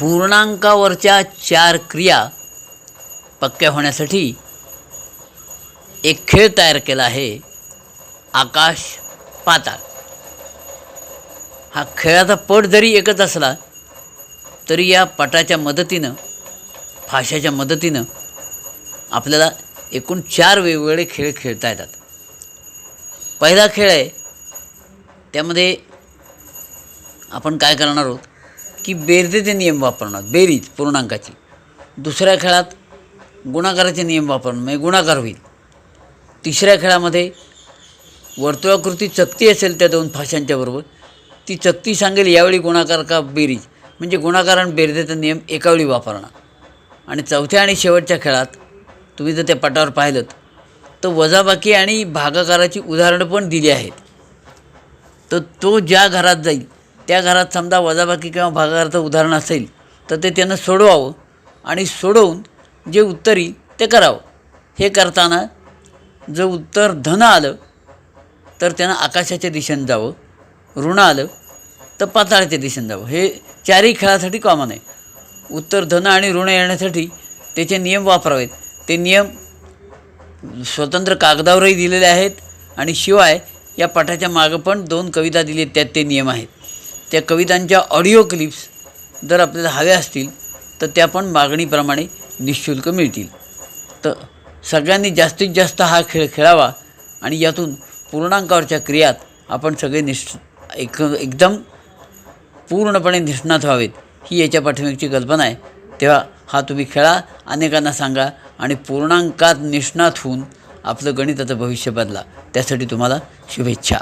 पूर्णांकावरच्या चार क्रिया पक्क्या होण्यासाठी एक खेळ तयार केला आहे आकाश पाताळ. हा खेळाचा पट जरी एकच असला तरी या पटाच्या मदतीनं फाशाच्या मदतीनं आपल्याला एकूण चार वेगवेगळे खेळ खेळता येतात. पहिला खेळ आहे त्यामध्ये आपण काय करणार आहोत? की बेरजेचे नियम वापरणार बेरीज पूर्णांकाची. दुसऱ्या खेळात गुणाकाराचे नियम वापरणं म्हणजे गुणाकार होईल. तिसऱ्या खेळामध्ये वर्तुळाकृती चकती असेल त्या दोन फाशांच्या बरोबर ती चकती सांगेल यावेळी गुणाकार का बेरीज. म्हणजे गुणाकार आणि बेरजेचा नियम एकावेळी वापरणार. आणि चौथ्या आणि शेवटच्या खेळात तुम्ही जर त्या पटावर पाहिलं तर वजाबाकी आणि भागाकाराची उदाहरणं पण दिली आहेत. तर तो ज्या घरात जाईल त्या घरात समजा वजाबाकी किंवा भागाकाराचं उदाहरण असेल तर ते त्यानं सोडवावं आणि सोडवून जे उत्तर येईल ते करावं. हे करताना जर उत्तर धन आलं तर त्यानं आकाशाच्या दिशेनं जावं ऋण आलं तर पाताळाच्या दिशेनं जावं. हे चारही खेळासाठी कॉमन आहे. उत्तर धन आणि ऋण येण्यासाठी त्याचे नियम वापरावेत. ते नियम स्वतंत्र कागदावरही दिलेले आहेत आणि शिवाय या पाठाच्या मागं पण दोन कविता दिली आहेत त्यात ते नियम आहेत. त्या कवितांच्या ऑडिओ क्लिप्स जर आपल्याला हव्या असतील तर त्या पण मागणीप्रमाणे निशुल्क मिळतील. तर सगळ्यांनी जास्तीत जास्त हा खेळ खेळावा आणि यातून पूर्णांकावरच्या क्रियात आपण सगळे निष् एक एकदम पूर्णपणे निष्णात व्हावेत ही याच्या पाठीमागची कल्पना आहे. तेव्हा हा तुम्ही खेळा अनेकांना सांगा आणि पूर्णांकात निष्णात होऊन आपलं गणिताचं भविष्य बदला. त्यासाठी तुम्हाला शुभेच्छा.